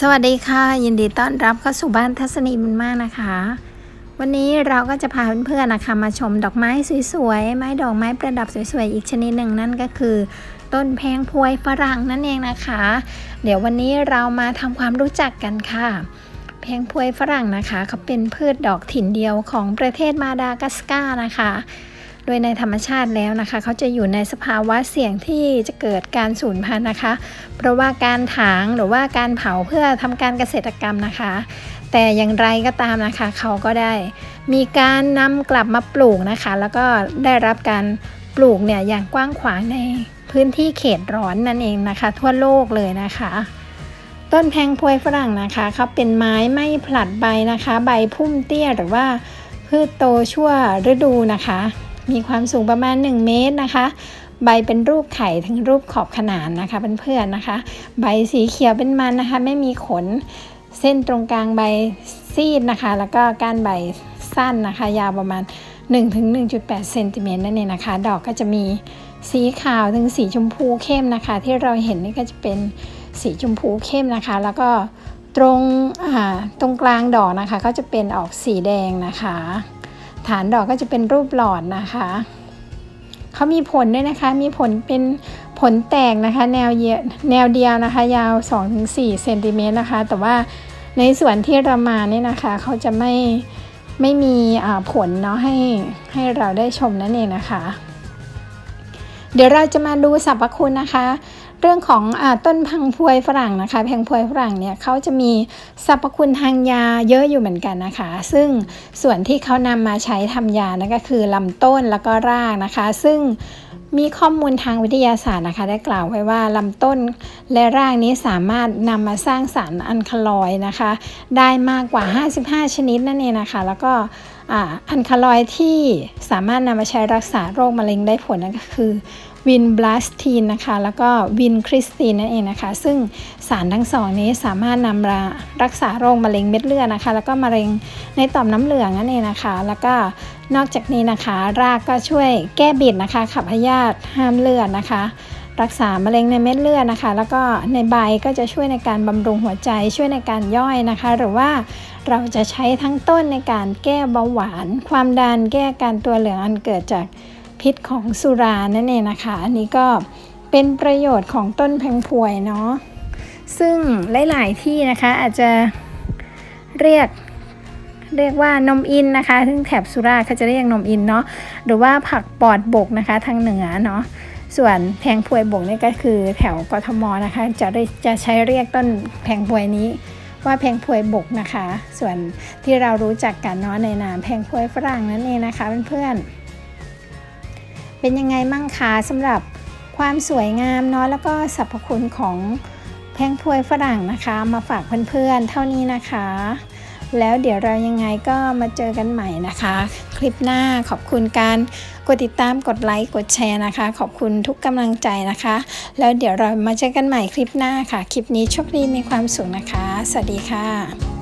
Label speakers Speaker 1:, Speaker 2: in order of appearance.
Speaker 1: สวัสดีค่ะ ยินดีต้อนรับเข้าสู่บ้านทัศนีบุญมากนะคะ วันนี้เราก็จะพาเพื่อนๆนะคะ มาชมดอกไม้สวยๆ ไม้ดอกไม้ประดับสวยๆ อีกชนิดหนึ่งนั่นก็คือ ต้นแพงพวยฝรั่งนั่นเองนะคะ เดี๋ยววันนี้เรามาทำความรู้จักกันค่ะแพงพวยฝรั่งนะคะเขาเป็นพืชดอกถิ่นเดียวของประเทศมาดากัสการ์นะคะ โดยในธรรมชาติแล้วนะคะเขาจะอยู่ในสภาวะเสี่ยงที่จะเกิดการสูญพันธุ์นะคะ เพราะว่าการถางหรือว่าการเผาเพื่อทำการเกษตรกรรมนะคะ แต่อย่างไรก็ตามนะคะ เขาก็ได้ มีการนำกลับมาปลูกนะคะ แล้วก็ได้รับการปลูกเนี่ยอย่างกว้างขวางในพื้นที่เขตร้อนนั่นเองนะคะ ทั่วโลกเลยนะคะต้นแพงพวยฝรั่งนะคะเขาเป็นไม้ไม่ผลัดใบนะคะ ใบพุ่มเตี้ยหรือว่าพืชโตชั่วฤดูนะคะ มีความสูงประมาณ 1 เมตรนะคะ ใบเป็นรูปไข่ถึงรูปขอบขนานนะคะเพื่อนๆนะคะ ใบสีเขียวเป็นมันนะคะ ไม่มีขนเส้นตรงกลางใบซีดนะคะ แล้วก็ก้านใบสั้นนะคะ ยาวประมาณ 1-1.8เซนติเมตรนั่นเองนะคะ ดอกก็จะมีสีขาวถึงสีชมพูเข้มนะคะ ที่เราเห็นนี่ก็จะเป็นสีชมพูเข้มนะคะ แล้วก็ตรงตรงกลางดอกนะคะ ก็จะเป็นออกสีแดงนะคะ ฐานดอกก็จะเป็นรูปหลอดนะคะเขามีผลด้วยนะคะ มีผลเป็นผลแตกนะคะ แนวเยแนวเดียวนะคะ ยาว 2-4เซนติเมตรนะคะ แต่ว่าในส่วนที่เรามาเนี่ยนะคะเขาจะไม่ไม่มีผลเนาะให้ให้เราได้ชมนั่นเองนะคะ เดี๋ยวเราจะมาดูสรรพคุณนะคะ เรื่องของอต้นพังพวยฝรั่งนะคะ แพงพวยฝรั่งเนี่ยเขาจะมีสรรพคุณทางยาเยอะอยู่เหมือนกันนะคะ ซึ่งส่วนที่เขานำมาใช้ทำยานั่นก็คือลำต้นแล้วก็รากนะคะ ซึ่งมีข้อมูลทางวิทยาศาสตร์นะคะ ได้กล่าวไว้ว่าลำต้นและรากนี้สามารถนำมาสร้างสารอัลคาลอยนะคะ ได้มากกว่า 55 ชนิดนั่นเองนะคะ แล้วก็อ่าอัลคาลอยที่สามารถนำมาใช้รักษาโรคมะเร็งได้ผลนั่นก็คือวินบลัสทีนนะคะ แล้วก็วินคริสตีนนั่นเองนะคะ ซึ่งสารทั้งสองนี้สามารถนำมารักษาโรคมะเร็งเม็ดเลือดนะคะ แล้วก็มะเร็งในต่อมน้ำเหลืองนั่นเองนะคะ แล้วก็นอกจากนี้นะคะ รากก็ช่วยแก้บิดนะคะ ขับพยาธิห้ามเลือดนะคะ รักษามะเร็งในเม็ดเลือดนะคะ แล้วก็ในใบก็จะช่วยในการบำรุงหัวใจช่วยในการย่อยนะคะ หรือว่าเราจะใช้ทั้งต้นในการแก้เบาหวาน ความดันแก้การตัวเหลืองอันเกิดจากพิษของสุรานั่นเองนะคะ อันนี้ก็เป็นประโยชน์ของต้นแพงพวยเนาะซึ่งหลาย ๆ ที่นะคะอาจจะเรียกเรียกว่านมอินนะคะ ซึ่งแถบสุราเขาจะเรียกนมอินเนาะหรือว่าผักปอดบกนะคะทางเหนือเนาะ ส่วนแพงพวยบกนี่ก็คือแถวกทมนะคะ จะได้จะใช้เรียกต้นแพงพวยนี้ว่าแพงพวยบกนะคะ ส่วนที่เรารู้จักกันเนาะในนามแพงพวยฝรั่งนั่นเองนะคะเพื่อนๆเป็นยังไงมั่งคะสำหรับความสวยงามเนาะแล้วก็สรรพคุณของแพงพวยฝรั่งนะคะ มาฝากเพื่อนๆเท่านี้นะคะ แล้วเดี๋ยวเรายังไงก็มาเจอกันใหม่นะคะ คลิปหน้าขอบคุณการกดติดตามกดไลค์กดแชร์นะคะ ขอบคุณทุกกำลังใจนะคะ แล้วเดี๋ยวเรามาเจอกันใหม่คลิปหน้าค่ะ คลิปนี้โชคดีมีความสุขนะคะ สวัสดีค่ะ